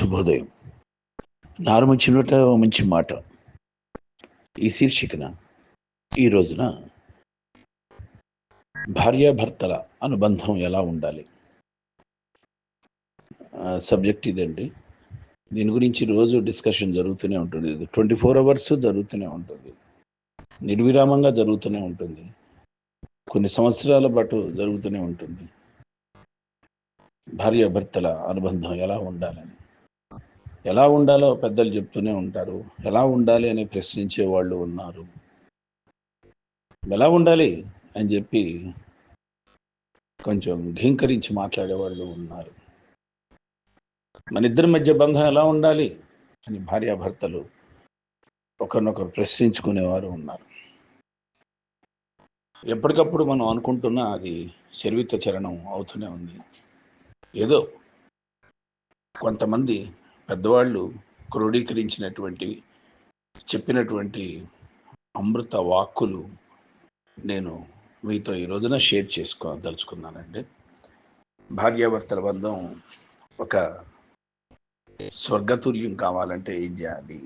శుభోదయం. నారు మంచినట మంచి మాట. ఈ శీర్షికన ఈ రోజున భార్యాభర్తల అనుబంధం ఎలా ఉండాలి? సబ్జెక్ట్ ఇదండి. దీని గురించి రోజు డిస్కషన్ జరుగుతూనే ఉంటుంది. ట్వంటీ ఫోర్ అవర్స్ జరుగుతూనే ఉంటుంది. నిర్విరామంగా జరుగుతూనే ఉంటుంది. కొన్ని సంవత్సరాల పాటు జరుగుతూనే ఉంటుంది. భార్యాభర్తల అనుబంధం ఎలా ఉండాలని. ఎలా ఉండాలో పెద్దలు చెప్తూనే ఉంటారు. ఎలా ఉండాలి అని ప్రశ్నించే వాళ్ళు ఉన్నారు. ఎలా ఉండాలి అని చెప్పి కొంచెం ఘీంకరించి మాట్లాడే వాళ్ళు ఉన్నారు. మన ఇద్దరి మధ్య బంధం ఎలా ఉండాలి అని భార్యాభర్తలు ఒకరినొకరు ప్రశ్నించుకునేవారు ఉన్నారు. ఎప్పటికప్పుడు మనం అనుకుంటున్నా అది శర్విత చరణం అవుతూనే ఉంది. ఏదో కొంతమంది పెద్దవాళ్ళు క్రోడీకరించినటువంటి చెప్పినటువంటి అమృత వాక్కులు నేను మీతో ఈ రోజున షేర్ చేసుకోదలుచుకున్నానండి భార్యాభర్తల బంధం ఒక స్వర్గతుల్యం కావాలంటే ఏం చేయాలి?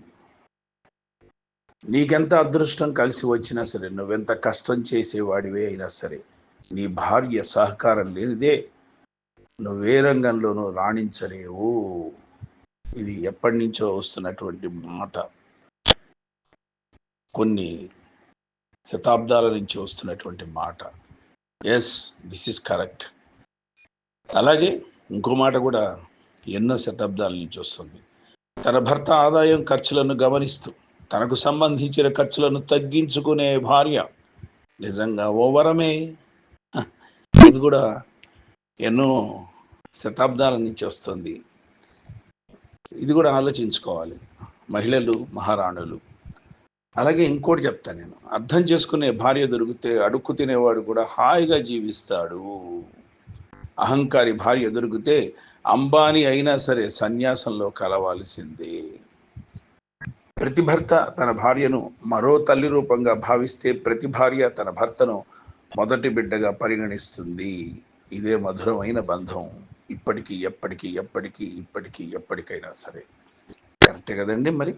నీకెంత అదృష్టం కలిసి వచ్చినా సరే నువ్వెంత కష్టం చేసేవాడివే అయినా సరే నీ భార్య సహకారం లేనిదే నువ్వే రంగంలోనూ రాణించలేవు. ఇది ఎప్పటి నుంచో వస్తున్నటువంటి మాట. కొన్ని శతాబ్దాల నుంచి వస్తున్నటువంటి మాట. ఎస్ దిస్ ఇస్ కరెక్ట్ అలాగే ఇంకో మాట కూడా ఎన్నో శతాబ్దాల నుంచి వస్తుంది. తన భర్త ఆదాయం ఖర్చులను గమనిస్తూ తనకు సంబంధించిన ఖర్చులను తగ్గించుకునే భార్య. నిజంగా ఓవరమే ఇది కూడా ఎన్నో శతాబ్దాల నుంచి వస్తుంది. ఇది కూడా ఆలోచించుకోవాలి. మహిళలు మహారాణులు. అలాగే ఇంకోటి చెప్తాను నేను. అర్థం చేసుకునే భార్య దొరికితే అడుక్కు తినేవాడు కూడా హాయిగా జీవిస్తాడు. అహంకారి భార్య దొరికితే అంబానీ అయినా సరే సన్యాసంలో కలవాల్సిందే. ప్రతి భర్త తన భార్యను మరో తల్లి రూపంగా భావిస్తే ప్రతి భార్య తన భర్తను మొదటి బిడ్డగా పరిగణిస్తుంది. ఇదే మధురమైన బంధం. ఇప్పటికీ ఎప్పటికీ ఎప్పటికీ ఇప్పటికీ ఎప్పటికైనా సరే. కరెక్టే కదండి మరి?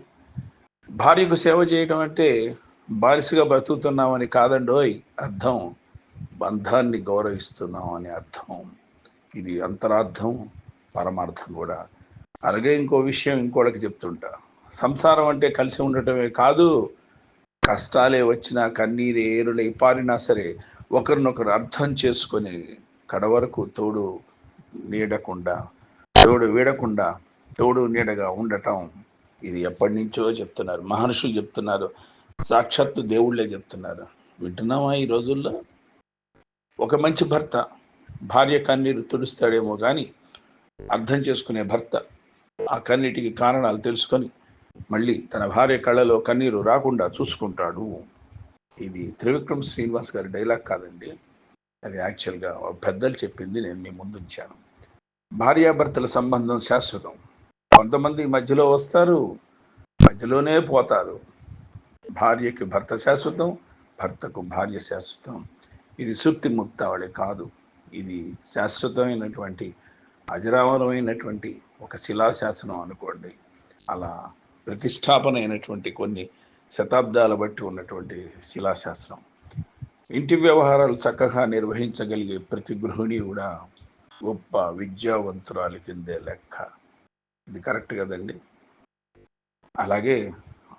భార్యకు సేవ చేయటం అంటే బారిసుగా బ్రతుకుతున్నామని కాదండోయ్ అర్థం. బంధాన్ని గౌరవిస్తున్నాం అని అర్థం. ఇది అంతరార్థం పరమార్థం కూడా. అలాగే ఇంకో విషయం ఇంకోళ్ళకి చెప్తుంటా. సంసారం అంటే కలిసి ఉండటమే కాదు కష్టాలే వచ్చినా కన్నీరే ఏరులే పారినా సరే ఒకరినొకరు అర్థం చేసుకొని కడవరకు తోడు నీడకుండా తోడు వీడకుండా తోడు నీడగా ఉండటం ఇది ఎప్పటి నుంచో చెప్తున్నారు. మహర్షులు చెప్తున్నారు. సాక్షాత్తు దేవుళ్ళే చెప్తున్నారు. వింటున్నామా ఈ రోజుల్లో? ఒక మంచి భర్త భార్య కన్నీరు తుడుస్తాడేమో కానీ అర్థం చేసుకునే భర్త ఆ కన్నీటికి కారణాలు తెలుసుకొని మళ్ళీ తన భార్య కళ్ళలో కన్నీరు రాకుండా చూసుకుంటాడు. ఇది త్రివిక్రమ్ శ్రీనివాస్ గారి డైలాగ్ కాదండి. అది యాక్చువల్గా పెద్దలు చెప్పింది నేను మీ ముందుంచాను భార్యాభర్తల సంబంధం శాశ్వతం. కొంతమంది మధ్యలో వస్తారు మధ్యలోనే పోతారు. భార్యకి భర్త శాశ్వతం భర్తకు భార్య శాశ్వతం. ఇది సుత్తి ముక్తావళి కాదు. ఇది శాశ్వతమైనటువంటి అజరామరమైనటువంటి ఒక శిలాశాసనం అనుకోండి. అలా ప్రతిష్టాపన అయినటువంటి కొన్ని శతాబ్దాల బట్టి ఉన్నటువంటి శిలాశాస్త్రం ఇంటి వ్యవహారాలు చక్కగా నిర్వహించగలిగే ప్రతి గృహిణి కూడా గొప్ప విద్యావంతురాలి కిందే లెక్క. ఇది కరెక్ట్ కదండి? అలాగే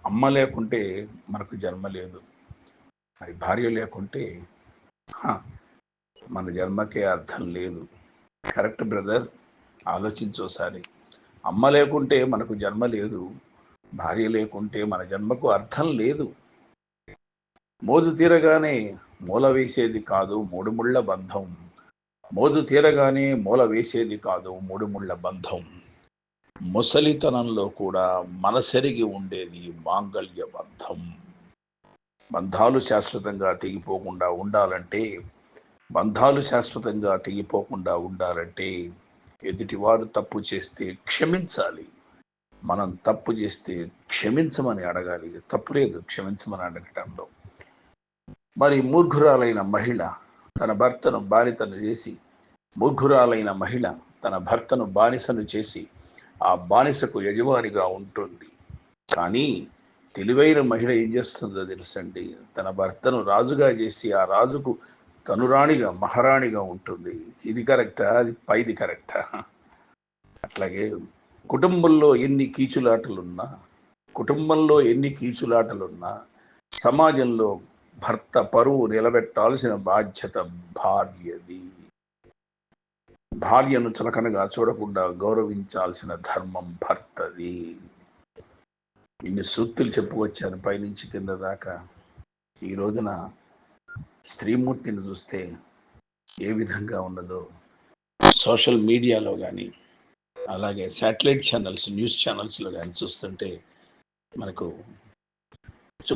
అమ్మ లేకుంటే మనకు జన్మ లేదు. మరి భార్య లేకుంటే మన జన్మకే అర్థం లేదు. Correct brother? ఆలోచించోసారి అమ్మ లేకుంటే మనకు జన్మ లేదు. భార్య లేకుంటే మన జన్మకు అర్థం లేదు. మోదు తీరగానే మూల వేసేది కాదు మూడు ముళ్ళ బంధం. మోజు తీరగానే మూల వేసేది కాదు మూడుముళ్ళ బంధం. ముసలితనంలో కూడా మనసెరిగి ఉండేది మాంగళ్య బంధం. బంధాలు శాశ్వతంగా తెగిపోకుండా ఉండాలంటే బంధాలు శాశ్వతంగా తెగిపోకుండా ఉండాలంటే ఎదుటివారు తప్పు చేస్తే క్షమించాలి. మనం తప్పు చేస్తే క్షమించమని అడగాలి. తప్పు లేదు క్షమించమని అడగటంలో. మరి మూర్ఘురాలైన మహిళ తన భర్తను బానితను చేసి ముగ్గురాలైన మహిళ తన భర్తను బానిసను చేసి ఆ బానిసకు యజమానిగా ఉంటుంది. కానీ తెలివైన మహిళ ఏం చేస్తుందో తెలుసండి? తన భర్తను రాజుగా చేసి ఆ రాజుకు తను రాణిగా మహారాణిగా ఉంటుంది. ఇది కరెక్టా? అది పైది కరెక్టా? అట్లాగే కుటుంబంలో ఎన్ని కీచులాటలున్నా కుటుంబంలో ఎన్ని కీచులాటలున్నా సమాజంలో భర్త పరువు నిలబెట్టాల్సిన బాధ్యత భార్యది. భార్యను చులకనగా చూడకుండా గౌరవించాల్సిన ధర్మం భర్తది. ఇన్ని సూక్తులు చెప్పుకొచ్చాను పైనుంచి కింద దాకా. ఈ రోజున స్త్రీమూర్తిని చూస్తే ఏ విధంగా ఉన్నదో సోషల్ మీడియాలో కానీ అలాగే శాటిలైట్ ఛానల్స్ న్యూస్ ఛానల్స్లో కానీ చూస్తుంటే మనకు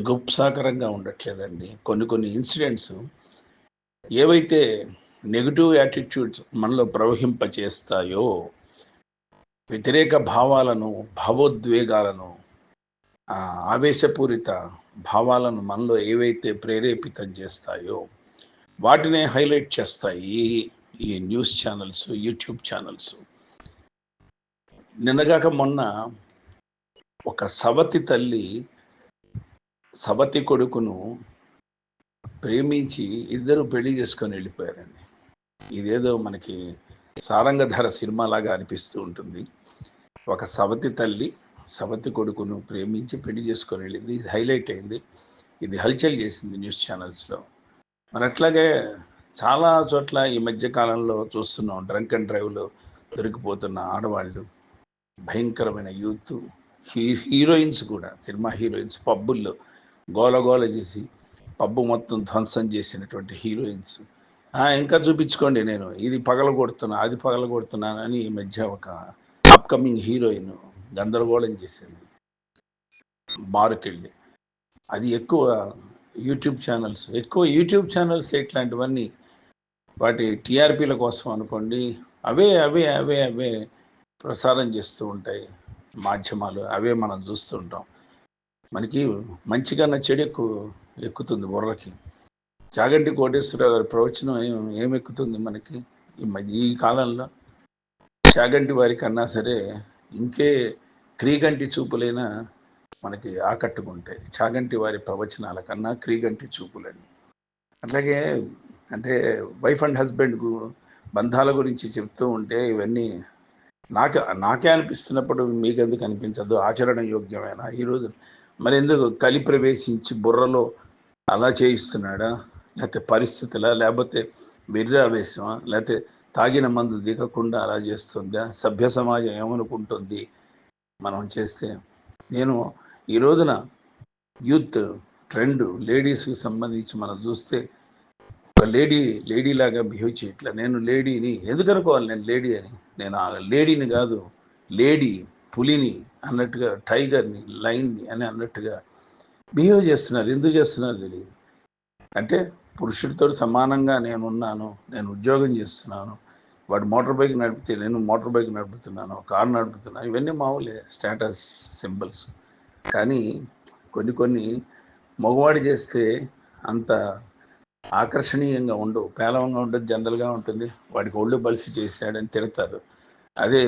గుప్సాకరంగా ఉండట్లేదండి. కొన్ని కొన్ని ఇన్సిడెంట్స్ ఏవైతే నెగిటివ్ యాటిట్యూడ్స్ మనలో ప్రవహింపచేస్తాయో వ్యతిరేక భావాలను భావోద్వేగాలను ఆవేశపూరిత భావాలను మనలో ఏవైతే ప్రేరేపితం చేస్తాయో వాటినే హైలైట్ చేస్తాయి ఈ- ఈ న్యూస్ ఛానల్స్ యూట్యూబ్ ఛానల్స్. నిన్నగాక మొన్న ఒక సవతి తల్లి సవతి కొడుకును ప్రేమించి ఇద్దరు పెళ్ళి చేసుకొని వెళ్ళిపోయారండి. ఇదేదో మనకి సారంగధర సినిమాలాగా అనిపిస్తూ ఉంటుంది. ఒక సవతి తల్లి సవతి కొడుకును ప్రేమించి పెళ్ళి చేసుకొని వెళ్ళింది. ఇది హైలైట్ అయింది. ఇది హల్చల్ చేసింది న్యూస్ ఛానల్స్లో. మరి అట్లాగే చాలా చోట్ల ఈ మధ్య కాలంలో చూస్తున్నాం. డ్రంక్ అండ్ డ్రైవ్లో దొరికిపోతున్న ఆడవాళ్ళు భయంకరమైన యూత్ హీ హీరోయిన్స్ కూడా సినిమా హీరోయిన్స్ పబ్బుల్లో గోలగోల చేసి పబ్బు మొత్తం ధ్వంసం చేసినటువంటి హీరోయిన్స్. ఇంకా చూపించుకోండి నేను. ఇది పగల కొడుతున్నా అది పగలగొడుతున్నాను అని ఈ మధ్య ఒక అప్కమింగ్ హీరోయిన్ గందరగోళం చేసింది. బారుకెళ్ళి అది ఎక్కువ యూట్యూబ్ ఛానల్స్ ఎక్కువ యూట్యూబ్ ఛానల్స్ ఇట్లాంటివన్నీ వాటి టీఆర్పీల కోసం అనుకోండి అవే అవే అవే అవే ప్రసారం చేస్తూ ఉంటాయి మాధ్యమాలు అవే మనం చూస్తుంటాం మనకి మంచిగా చెడు ఎక్కువ ఎక్కుతుంది బుర్రకి. చాగంటి కోటేశ్వరరావు గారి ప్రవచనం ఏం ఏం ఎక్కుతుంది మనకి? ఈ మధ్య ఈ కాలంలో చాగంటి వారి కన్నా సరే ఇంకే క్రీగంటి చూపులైనా మనకి ఆకట్టుకుంటాయి. చాగంటి వారి ప్రవచనాల కన్నా క్రీగంటి చూపులని. అట్లాగే అంటే వైఫ్ అండ్ హస్బెండ్ బంధాల గురించి చెప్తూ ఉంటే ఇవన్నీ నాకు నాకే అనిపిస్తున్నప్పుడు మీకెందుకు అనిపించదు? ఆచరణ యోగ్యమైన? ఈరోజు మరి ఎందుకు కలి ప్రవేశించి బుర్రలో అలా చేయిస్తున్నాడా? లేకపోతే పరిస్థితులా? లేకపోతే విర్రావేశమా లేకపోతే తాగిన మందు దిగకుండా అలా చేస్తుందా? సభ్య సమాజం ఏమనుకుంటుంది? మనం చేస్తే నేను ఈ రోజున యూత్ ట్రెండ్ లేడీస్కి సంబంధించి మనం చూస్తే ఒక లేడీ లేడీ లాగా బిహేవ్ చేయట్లా నేను లేడీని ఎందుకు అనుకోవాలి? నేను లేడీ అని. నేను ఆ లేడీని కాదు లేడీ పులిని అన్నట్టుగా టైగర్ని లైన్ని అని అన్నట్టుగా బిహేవ్ చేస్తున్నారు ఎందుకు చేస్తున్నారు తెలియదు. అంటే పురుషుడితో సమానంగా నేను ఉన్నాను నేను ఉద్యోగం చేస్తున్నాను వాడు మోటార్ బైక్ నడిపితే నేను మోటార్ బైక్ నడుపుతున్నాను కారు నడుపుతున్నాను ఇవన్నీ మామూలే స్టేటస్ సింబల్స్. కానీ కొన్ని కొన్ని మగవాడు చేస్తే అంత ఆకర్షణీయంగా ఉండవు పేలవంగా ఉండదు జనరల్గా ఉంటుంది వాడికి ఒళ్ళు బలిసి చేశాడని తిడతారు. అదే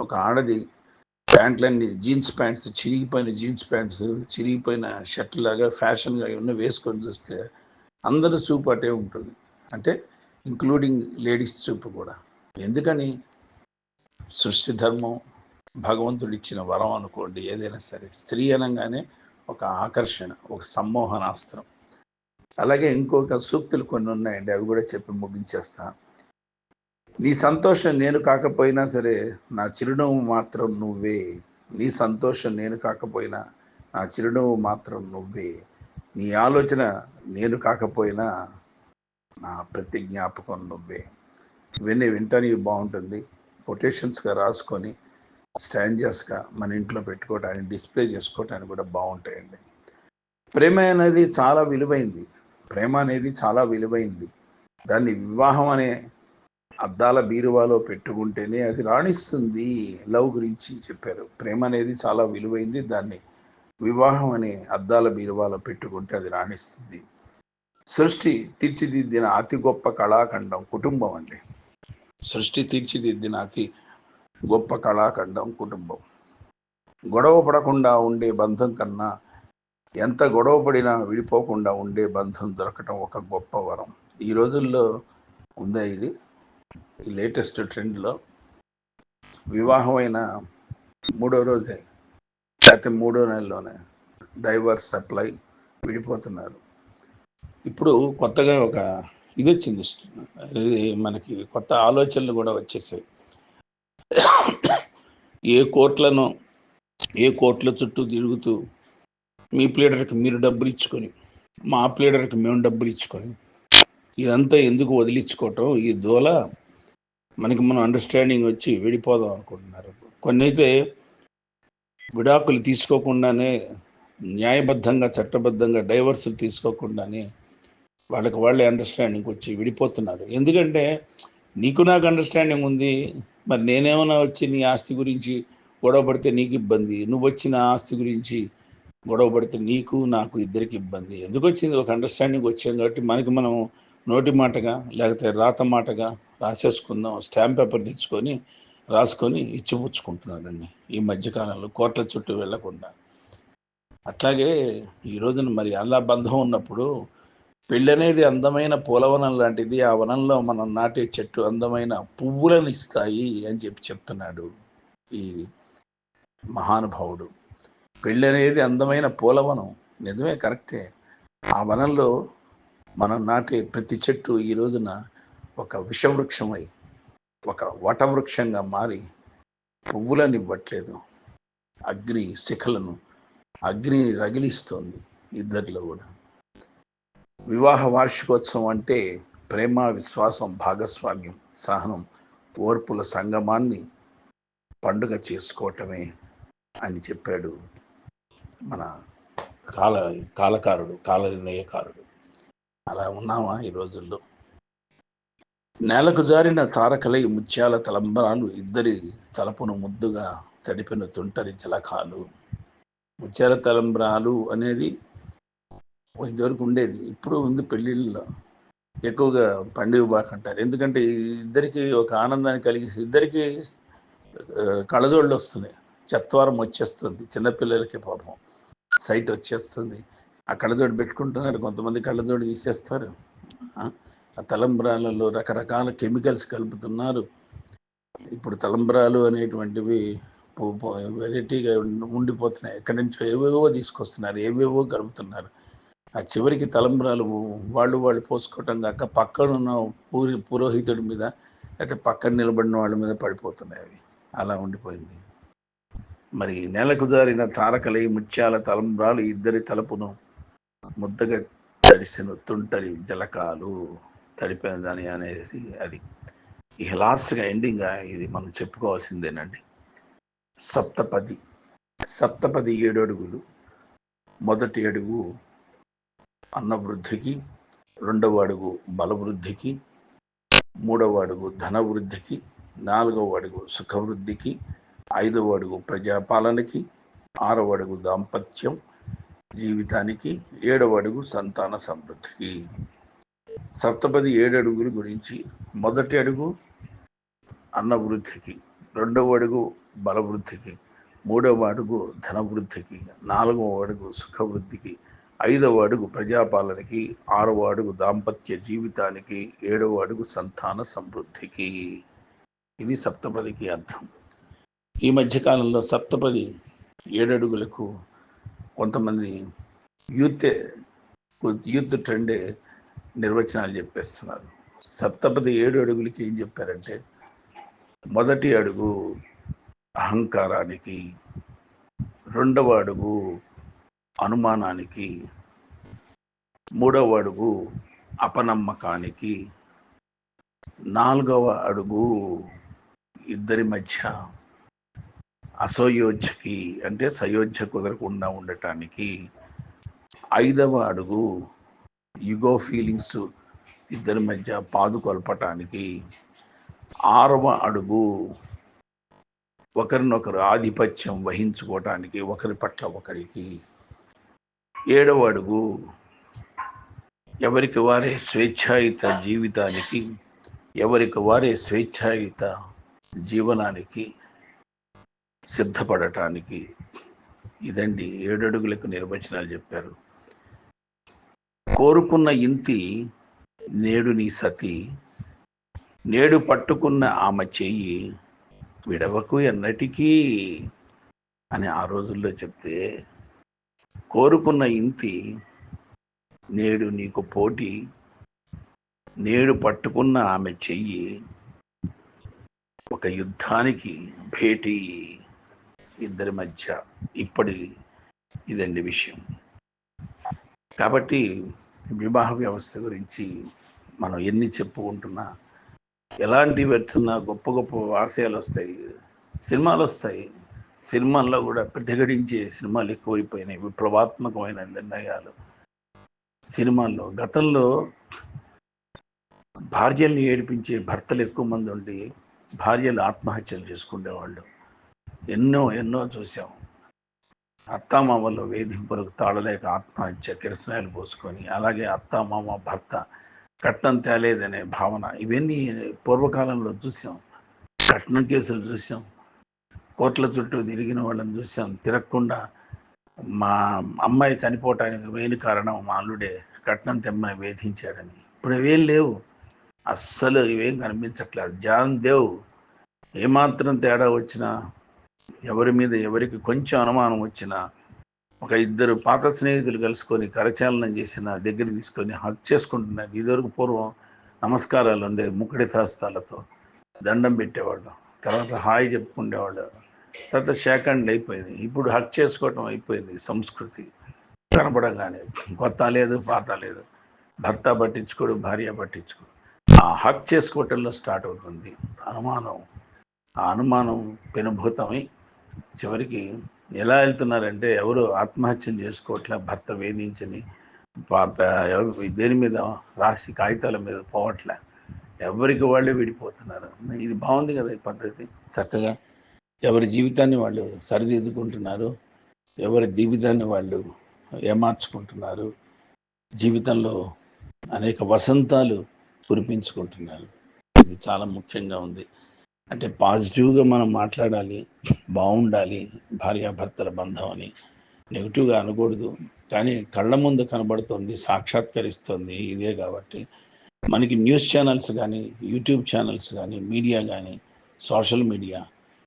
ఒక ఆడది ప్యాంట్లన్నీ జీన్స్ ప్యాంట్స్ చిరిగిపోయిన జీన్స్ ప్యాంట్స్ చిరిగిపోయిన షర్ట్ లాగా ఫ్యాషన్గా ఇవన్నీ వేసుకొని చూస్తే అందరూ చూపు అటే ఉంటుంది. అంటే ఇంక్లూడింగ్ లేడీస్ చూపు కూడా. ఎందుకని? సృష్టి ధర్మం భగవంతుడు ఇచ్చిన వరం అనుకోండి ఏదైనా సరే. స్త్రీ అనగానే ఒక ఆకర్షణ ఒక సమ్మోహనాస్త్రం. అలాగే ఇంకొక సూక్తులు కొన్ని ఉన్నాయండి అవి కూడా చెప్పి ముగించేస్తాను నీ సంతోషం నేను కాకపోయినా సరే నా చిరునవ్వు మాత్రం నువ్వే. నీ సంతోషం నేను కాకపోయినా నా చిరునవ్వు మాత్రం నువ్వే. నీ ఆలోచన నేను కాకపోయినా నా ప్రతి జ్ఞాపకం నువ్వే. ఇవన్నీ వింటానికి బాగుంటుంది. కొటేషన్స్గా రాసుకొని స్టాంజర్స్గా మన ఇంట్లో పెట్టుకోవడానికి డిస్ప్లే చేసుకోవడానికి కూడా బాగుంటాయండి. ప్రేమ అనేది చాలా విలువైంది. ప్రేమ అనేది చాలా విలువైంది. దాన్ని వివాహం అనే అద్దాల బీరువాలో పెట్టుకుంటేనే అది రాణిస్తుంది. లవ్ గురించి చెప్పారు. ప్రేమ అనేది చాలా విలువైంది. దాన్ని వివాహం అనే అద్దాల బీరువాలో పెట్టుకుంటే అది రాణిస్తుంది. సృష్టి తీర్చిదిద్దిన అతి గొప్ప కళాఖండం కుటుంబం అండి. సృష్టి తీర్చిదిద్దిన అతి గొప్ప కళాఖండం కుటుంబం. గొడవ పడకుండా ఉండే బంధం కన్నా ఎంత గొడవ పడినా విడిపోకుండా ఉండే బంధం దొరకటం ఒక గొప్ప వరం. ఈ రోజుల్లో ఉందా ఇది? లేటెస్ట్ ట్రెండ్లో వివాహమైన మూడో రోజే లేకపోతే మూడో నెలలోనే డైవర్స్ సప్లై విడిపోతున్నారు. ఇప్పుడు కొత్తగా ఒక ఇది వచ్చింది ఇది మనకి కొత్త ఆలోచనలు కూడా వచ్చేసాయి. ఏ కోట్లను ఏ కోట్ల చుట్టూ తిరుగుతూ మీ ప్లేడర్కి మీరు డబ్బులు ఇచ్చుకొని మా ప్లేడర్కి మేము డబ్బులు ఇచ్చుకొని ఇదంతా ఎందుకు వదిలించుకోవటం ఈ దోల మనకి మనం అండర్స్టాండింగ్ వచ్చి విడిపోదాం అనుకుంటున్నారు. కొన్ని అయితే విడాకులు తీసుకోకుండానే న్యాయబద్ధంగా చట్టబద్ధంగా డైవర్సులు తీసుకోకుండానే వాళ్ళకి వాళ్ళే అండర్స్టాండింగ్ వచ్చి విడిపోతున్నారు. ఎందుకంటే నీకు నాకు అండర్స్టాండింగ్ ఉంది మరి నేనేమైనా వచ్చి నీ ఆస్తి గురించి గొడవ పడితే నీకు ఇబ్బంది నువ్వు వచ్చిన ఆస్తి గురించి గొడవ పడితే నీకు నాకు ఇద్దరికి ఇబ్బంది. ఎందుకు వచ్చింది? ఒక అండర్స్టాండింగ్ వచ్చాం కాబట్టి మనకి మనం నోటి మాటగా లేకపోతే రాత మాటగా రాసేసుకుందాం స్టాంప్ పేపర్ తెచ్చుకొని రాసుకొని ఇచ్చిపుచ్చుకుంటున్నారండి ఈ మధ్యకాలంలో కోట్ల చుట్టూ వెళ్ళకుండా అట్లాగే ఈ రోజున మరి అలా బంధం ఉన్నప్పుడు పెళ్ళి అనేది అందమైన పూలవనం లాంటిది ఆ వనంలో మనం నాటే చెట్టు అందమైన పువ్వులను ఇస్తాయి అని చెప్పి చెప్తున్నాడు ఈ మహానుభావుడు. పెళ్ళి అనేది అందమైన పూలవనం నిజమే కరెక్టే. ఆ వనంలో మనం నాటే ప్రతి చెట్టు ఈ రోజున ఒక విషవృక్షమై ఒక వటవృక్షంగా మారి పువ్వులను ఇవ్వట్లేదు అగ్ని శిఖలను అగ్నిని రగిలిస్తోంది ఇద్దరిలో కూడా. వివాహ వార్షికోత్సవం అంటే ప్రేమ విశ్వాసం భాగస్వామ్యం సహనం ఓర్పుల సంగమాన్ని పండుగ చేసుకోవటమే అని చెప్పాడు మన కాల కాలకారుడు కాల నిర్ణయకారుడు అలా ఉన్నామా ఈ రోజుల్లో? నేలకు జారిన తారకలై ముత్యాల తలంబరాలు ఇద్దరి తలపును ముద్దుగా తడిపిన తుంటరి జలకాలు ముత్యాల తలంబరాలు అనేది ఇదివరకు ఉండేది. ఇప్పుడు ఉంది పెళ్ళిళ్ళలో. ఎక్కువగా పండుగ బాగా అంటారు. ఎందుకంటే ఇద్దరికి ఒక ఆనందాన్ని కలిగిస్తే ఇద్దరికి కళ్ళజోళ్ళు వస్తున్నాయి. చత్వారం వచ్చేస్తుంది. చిన్నపిల్లలకి పాపం. సైట్ వచ్చేస్తుంది. ఆ కళ్ళజోడు పెట్టుకుంటున్నారు. కొంతమంది కళ్ళజోడు తీసేస్తారు. ఆ తలంబ్రాలలో రకరకాల కెమికల్స్ కలుపుతున్నారు. ఇప్పుడు తలంబ్రాలు అనేటువంటివి వెరైటీగా ఉండిపోతున్నాయి. ఎక్కడి నుంచో ఏవేవో తీసుకొస్తున్నారు. ఏవేవో కలుపుతున్నారు. ఆ చివరికి తలంబ్రాలు వాళ్ళు వాళ్ళు పోసుకోవటం కాక పక్కన ఉన్న పూరి పురోహితుడి మీద అయితే పక్కన నిలబడిన వాళ్ళ మీద పడిపోతున్నాయి అవి. అలా ఉండిపోయింది. మరి నెలకు జారిన తారకలై ముత్యాల తలంబ్రాలు ఇద్దరి తలుపును ముద్దగా తడిసిన తుంటరి జలకాలు తడిపిన దాని అనేసి అది. ఇక లాస్ట్గా ఎండింగ్గా ఇది మనం చెప్పుకోవాల్సిందేనండి. సప్తపది. సప్తపది ఏడు అడుగులు. మొదటి అడుగు అన్నవృద్ధికి రెండవ అడుగు బలవృద్ధికి మూడవ అడుగు ధనవృద్ధికి నాలుగవ అడుగు సుఖవృద్ధికి ఐదవ అడుగు ప్రజాపాలనకి ఆరవ అడుగు దాంపత్యం జీవితానికి ఏడవ అడుగు సంతాన సమృద్ధికి. సప్తపది ఏడు అడుగుల గురించి మొదటి అడుగు అన్నవృద్ధికి రెండవ అడుగు బలవృద్ధికి మూడవ అడుగు ధనవృద్ధికి నాలుగవ అడుగు సుఖవృద్ధికి ఐదవ అడుగు ప్రజాపాలనకి ఆరవ అడుగు దాంపత్య జీవితానికి ఏడవ అడుగు సంతాన సమృద్ధికి. ఇది సప్తపదికి అర్థం. ఈ మధ్యకాలంలో సప్తపది ఏడడుగులకు కొంతమంది యూత్ యూత్ ట్రెండే నిర్వచనాలు చెప్పేస్తున్నారు. సప్తపది ఏడు అడుగులకి ఏం చెప్పారంటే మొదటి అడుగు అహంకారానికి రెండవ అడుగు అనుమానానికి మూడవ అడుగు అపనమ్మకానికి నాలుగవ అడుగు ఇద్దరి మధ్య అసయోధ్యకి అంటే సయోధ్య కుదరకుండా ఉండటానికి ఐదవ అడుగు యుగో ఫీలింగ్స్ ఇద్దరి మధ్య పాదుకొల్పటానికి ఆరవ అడుగు ఒకరినొకరు ఆధిపత్యం వహించుకోవటానికి ఒకరి పట్ల ఒకరికి. ఏడవ అడుగు ఎవరికి వారే స్వేచ్ఛాయుత జీవితానికి ఎవరికి వారే స్వేచ్ఛాయుత జీవనానికి సిద్ధపడటానికి. ఇదండి ఏడడుగులకు నిర్వచనాలు చెప్పారు. కోరుకున్న ఇంతి నేడు నీ సతి. నేడు పట్టుకున్న ఆమె చెయ్యి విడవకు ఎన్నటికీ అని ఆ రోజుల్లో చెప్తే కోరుకున్న ఇంతి నేడు నీకు పోటీ. నేడు పట్టుకున్న ఆమె చెయ్యి ఒక యుద్ధానికి భేటీ. ఇద్దరి మధ్య ఇప్పటి ఇదండి విషయం. కాబట్టి వివాహ వ్యవస్థ గురించి మనం ఎన్ని చెప్పుకుంటున్నా ఎలాంటివి వచ్చినా గొప్ప గొప్ప ఆశయాలు వస్తాయి సినిమాలు వస్తాయి. సినిమాల్లో కూడా ప్రతిఘటించే సినిమాలు ఎక్కువైపోయినాయి విప్లవాత్మకమైన నిర్ణయాలు. సినిమాల్లో గతంలో భార్యల్ని ఏడిపించే భర్తలు ఎక్కువ మంది ఉండి భార్యలు ఆత్మహత్యలు చేసుకునేవాళ్ళు. ఎన్నో ఎన్నో చూసాం అత్తామామలు వేధింపులకు తాళలేక ఆత్మహత్య కిరసనాయలు పోసుకొని అలాగే అత్తామామ భర్త కట్నం తేలేదనే భావన ఇవన్నీ పూర్వకాలంలో చూసాం కట్నం కేసులు చూసాం కోట్ల చుట్టూ తిరిగిన వాళ్ళని చూసాం తిరగకుండా మా అమ్మాయి చనిపోవటానికి మెయిన్ కారణం మా అల్లుడే కట్నం తెమ్మని వేధించాడని. ఇప్పుడు ఇవేం లేవు. అస్సలు ఇవేం కనిపించట్లేదు. జాన్ దేవ్ ఏమాత్రం తేడా వచ్చినా ఎవరి మీద ఎవరికి కొంచెం అనుమానం వచ్చినా ఒక ఇద్దరు పాత స్నేహితులు కలుసుకొని కరచాలనం చేసిన దగ్గర తీసుకొని హక్ చేసుకుంటున్నారు ఇదివరకు పూర్వం నమస్కారాలు ఉండే ముక్కడి తాస్తాలతో దండం పెట్టేవాడు తర్వాత హాయి చెప్పుకునేవాడు తర్వాత షేకండ్ అయిపోయింది. ఇప్పుడు హక్ చేసుకోవటం అయిపోయింది సంస్కృతి. కనపడగానే కొత్త లేదు పాత లేదు. భర్త పట్టించుకోడు భార్య పట్టించుకోడు. ఆ హక్ చేసుకోవటంలో స్టార్ట్ అవుతుంది అనుమానం. ఆ అనుమానం పెనుభూతమై చివరికి ఎలా వెళ్తున్నారంటే ఎవరు ఆత్మహత్యం చేసుకోవట్లే భర్త వేధించని దేని మీద రాసి కాగితాల మీద పోవట్లే. ఎవరికి వాళ్ళే విడిపోతున్నారు. ఇది బాగుంది కదా ఈ పద్ధతి. చక్కగా ఎవరి జీవితాన్ని వాళ్ళు సరిదిద్దుకుంటున్నారు. ఎవరి జీవితాన్ని వాళ్ళు ఏమార్చుకుంటున్నారు. జీవితంలో అనేక వసంతాలు కురిపించుకుంటున్నారు. ఇది చాలా ముఖ్యంగా ఉంది. అంటే పాజిటివ్గా మనం మాట్లాడాలి బాగుండాలి భార్యాభర్తల బంధం అని. నెగిటివ్గా అనకూడదు. కానీ కళ్ళ ముందు కనబడుతుంది సాక్షాత్కరిస్తుంది ఇదే కాబట్టి. మనకి న్యూస్ ఛానల్స్ కానీ యూట్యూబ్ ఛానల్స్ కానీ మీడియా కానీ సోషల్ మీడియా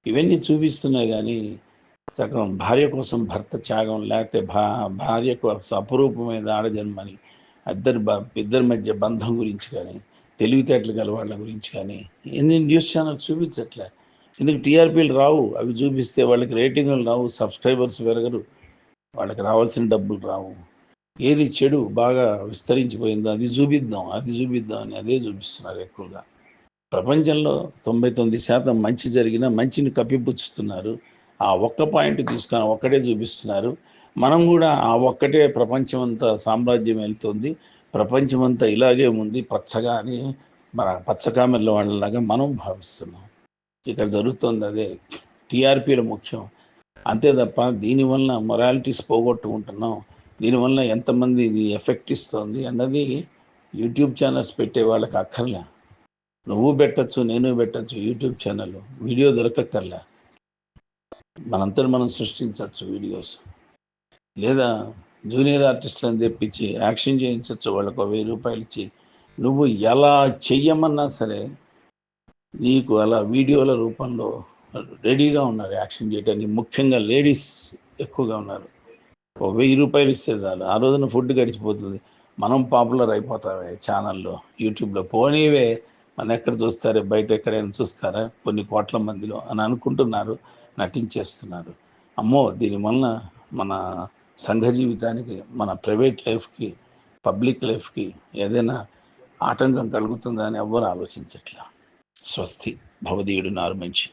ఇవన్నీ చూపిస్తున్నాయి కానీ సగం భార్య కోసం భర్త త్యాగం లేకపోతే భా భార్య కోసం అపురూపమైన ఆడజన్మని ఇద్దరి బ ఇద్దరి మధ్య బంధం గురించి కానీ తెలివితేటలు గల వాళ్ళ గురించి కానీ ఎన్ని న్యూస్ ఛానల్స్ చూపించట్లే. ఎందుకు టీఆర్పీలు రావు అవి చూపిస్తే వాళ్ళకి రేటింగులు రావు సబ్స్క్రైబర్స్ పెరగరు వాళ్ళకి రావాల్సిన డబ్బులు రావు. ఏది చెడు బాగా విస్తరించిపోయిందో అది చూపిద్దాం అది చూపిద్దాం అని అదే చూపిస్తున్నారు ఎక్కువగా. ప్రపంచంలో తొంభై తొమ్మిది శాతం మంచి జరిగినా మంచిని కప్పిపుచ్చుతున్నారు. ఆ ఒక్క పాయింట్ తీసుకొని ఒక్కటే చూపిస్తున్నారు. మనం కూడా ఆ ఒక్కటే ప్రపంచం అంతా సామ్రాజ్యం వెళ్తుంది. ప్రపంచం అంతా ఇలాగే ఉంది పచ్చగా అని మన పచ్చకామెర్ల వాళ్ళలాగా మనం భావిస్తున్నాం. ఇక్కడ జరుగుతుంది అదే టీఆర్పీలు ముఖ్యం. అంతే తప్ప దీనివల్ల మొరాలిటీస్ పోగొట్టుకుంటున్నాం. దీనివల్ల ఎంతమంది ఇది ఎఫెక్ట్ ఇస్తుంది అన్నది యూట్యూబ్ ఛానల్స్ పెట్టే వాళ్ళకి అక్కర్లే. నువ్వు పెట్టచ్చు నేను పెట్టచ్చు యూట్యూబ్ ఛానల్ వీడియో దొరకక్కర్లే. మనంతా మనం సృష్టించవచ్చు వీడియోస్. లేదా జూనియర్ ఆర్టిస్టులను తెప్పించి యాక్షన్ చేయించవచ్చు వాళ్ళకు వెయ్యి రూపాయలు ఇచ్చి. నువ్వు ఎలా చెయ్యమన్నా సరే నీకు అలా వీడియోల రూపంలో రెడీగా ఉన్నారు యాక్షన్ చేయడానికి ముఖ్యంగా లేడీస్ ఎక్కువగా ఉన్నారు. ఓ వెయ్యి రూపాయలు ఇస్తే చాలు. ఆ రోజున ఫుడ్ గడిచిపోతుంది. మనం పాపులర్ అయిపోతామే ఛానల్లో యూట్యూబ్లో. పోనీవే మన ఎక్కడ చూస్తారే బయట ఎక్కడైనా చూస్తారా? కొన్ని కోట్ల మందిలో అని అనుకుంటున్నారు నటించేస్తున్నారు. అమ్మో దీనివల్ల మన సంఘ జీవితానికి మన ప్రైవేట్ లైఫ్కి పబ్లిక్ లైఫ్కి ఏదైనా ఆటంకం కలుగుతుందా అని ఎవ్వరు ఆలోచించట్లా. స్వస్తి. భవదీయుడు నారు మంచి.